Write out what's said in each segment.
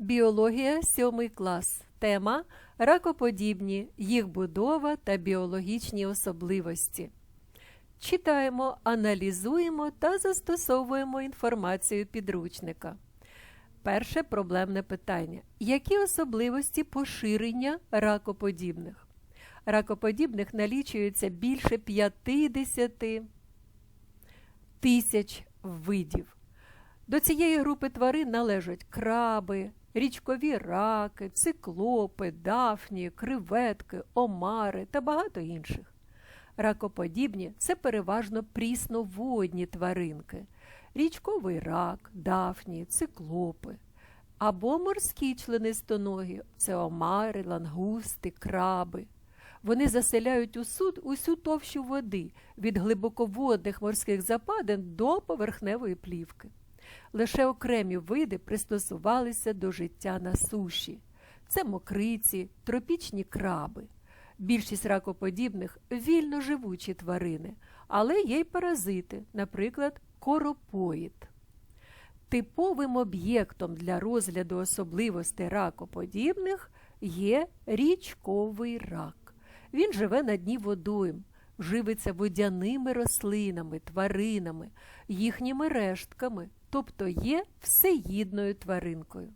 Біологія 7 клас. Тема Ракоподібні, їх будова та біологічні особливості. Читаємо, аналізуємо та застосовуємо інформацію підручника. Перше проблемне питання. Які особливості поширення ракоподібних? Ракоподібних налічується більше 50 тисяч видів. До цієї групи тварин належать краби, річкові раки, циклопи, дафні, креветки, омари та багато інших. Ракоподібні це переважно прісноводні тваринки, річковий рак, дафні, циклопи. Або морські членистоногі це омари, лангусти, краби. Вони заселяють усю, усю товщу води від глибоководних морських западин до поверхневої плівки. Лише окремі види пристосувалися до життя на суші. Це мокриці, тропічні краби. Більшість ракоподібних вільно живучі тварини, але є й паразити, наприклад, коропоїд. Типовим об'єктом для розгляду особливостей ракоподібних є річковий рак. Він живе на дні водойм, живиться водяними рослинами, тваринами, їхніми рештками, тобто є всеїдною тваринкою.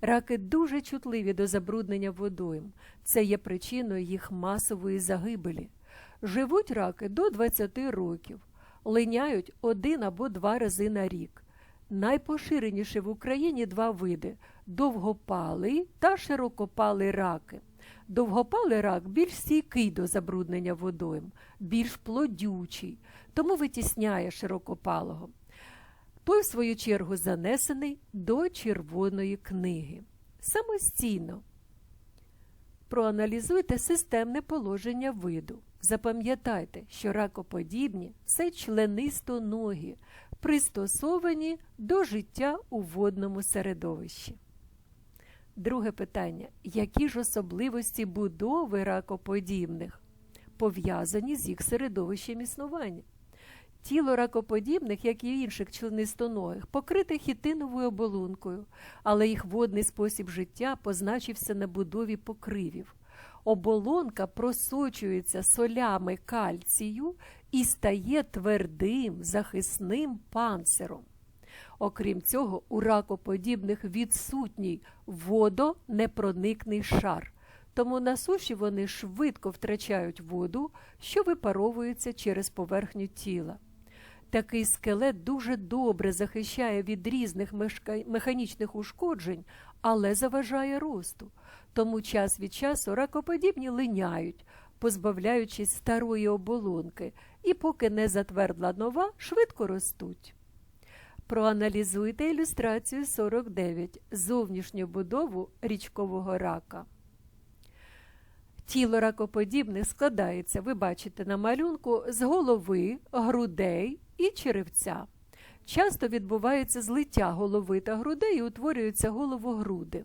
Раки дуже чутливі до забруднення водойм. Це є причиною їх масової загибелі. Живуть раки до 20 років, линяють один або два рази на рік. Найпоширеніші в Україні два види довгопалий та широкопалий раки. Довгопалий рак більш стійкий до забруднення водойм, більш плодючий, тому витісняє широкопалого. Той, в свою чергу, занесений до Червоної книги. Самостійно проаналізуйте системне положення виду. Запам'ятайте, що ракоподібні це членистоногі, пристосовані до життя у водному середовищі. Друге питання: які ж особливості будови ракоподібних пов'язані з їх середовищем існування? Тіло ракоподібних, як і інших членистоногих, покрите хітиновою оболонкою, але їх водний спосіб життя позначився на будові покривів. Оболонка просочується солями кальцію і стає твердим захисним панциром. Окрім цього, у ракоподібних відсутній водонепроникний шар, тому на суші вони швидко втрачають воду, що випаровується через поверхню тіла. Такий скелет дуже добре захищає від різних механічних ушкоджень, але заважає росту. Тому час від часу ракоподібні линяють, позбавляючись старої оболонки, і поки не затвердла нова, швидко ростуть. Проаналізуйте ілюстрацію 49 зовнішню будову річкового рака. Тіло ракоподібних складається, ви бачите на малюнку, з голови, грудей і черевця. Часто відбувається злиття голови та грудей і утворюються головогруди.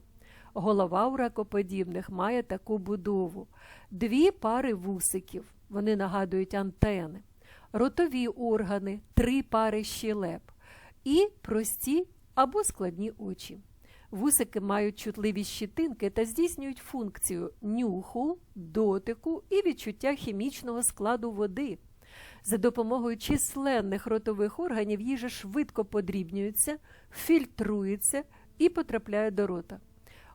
Голова у ракоподібних має таку будову: дві пари вусиків, вони нагадують антени, ротові органи, три пари щелеп і прості або складні очі. Вусики мають чутливі щитинки та здійснюють функцію нюху, дотику і відчуття хімічного складу води. За допомогою численних ротових органів їжа швидко подрібнюється, фільтрується і потрапляє до рота.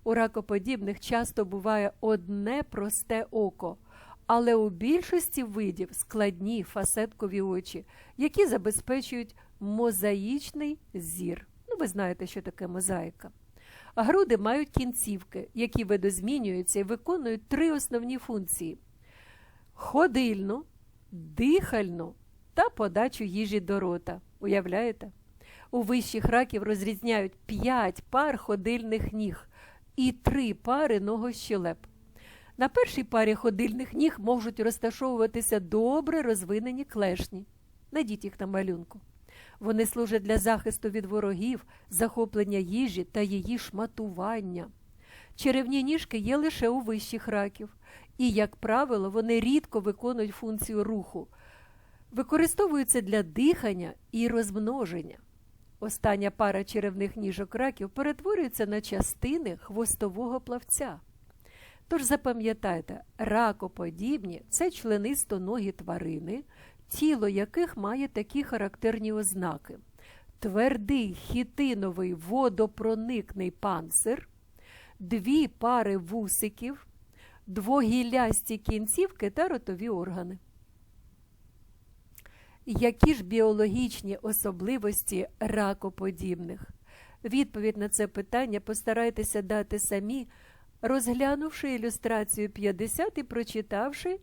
У ракоподібних часто буває одне просте око, але у більшості видів складні фасеткові очі, які забезпечують мозаїчний зір. Ну, ви знаєте, що таке мозаїка. Груди мають кінцівки, які видозмінюються і виконують три основні функції: ходильну, дихальну та подачу їжі до рота. Уявляєте? У вищих раків розрізняють 5 пар ходильних ніг і 3 пари ногощелеп. На першій парі ходильних ніг можуть розташовуватися добре розвинені клешні. Найдіть їх на малюнку. Вони служать для захисту від ворогів, захоплення їжі та її шматування. Черевні ніжки є лише у вищих раків, і, як правило, вони рідко виконують функцію руху, використовуються для дихання і розмноження. Остання пара черевних ніжок раків перетворюється на частини хвостового плавця. Тож запам'ятайте, ракоподібні це членистоногі тварини, тіло яких має такі характерні ознаки: твердий хітиновий водопроникний панцир, дві пари вусиків, двогіллясті кінцівки та ротові органи. Які ж біологічні особливості ракоподібних? Відповідь на це питання постарайтеся дати самі, розглянувши ілюстрацію 50 і прочитавши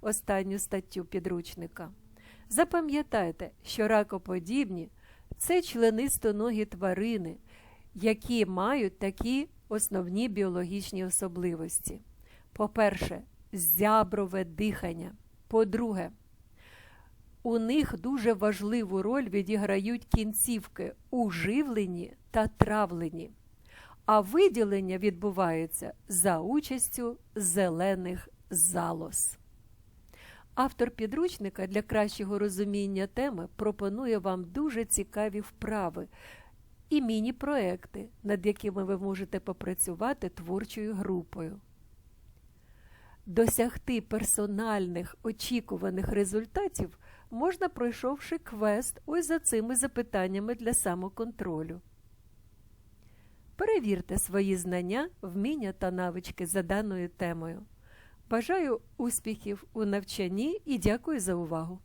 останню статтю підручника. Запам'ятайте, що ракоподібні це членистоногі тварини, які мають такі основні біологічні особливості. По-перше, зяброве дихання. По-друге, у них дуже важливу роль відіграють кінцівки у живленні та травленні, а виділення відбувається за участю зелених залоз. Автор підручника для кращого розуміння теми пропонує вам дуже цікаві вправи і міні-проекти, над якими ви можете попрацювати творчою групою. Досягти персональних очікуваних результатів можна, пройшовши квест ось за цими запитаннями для самоконтролю. Перевірте свої знання, вміння та навички за даною темою. Бажаю успіхів у навчанні і дякую за увагу!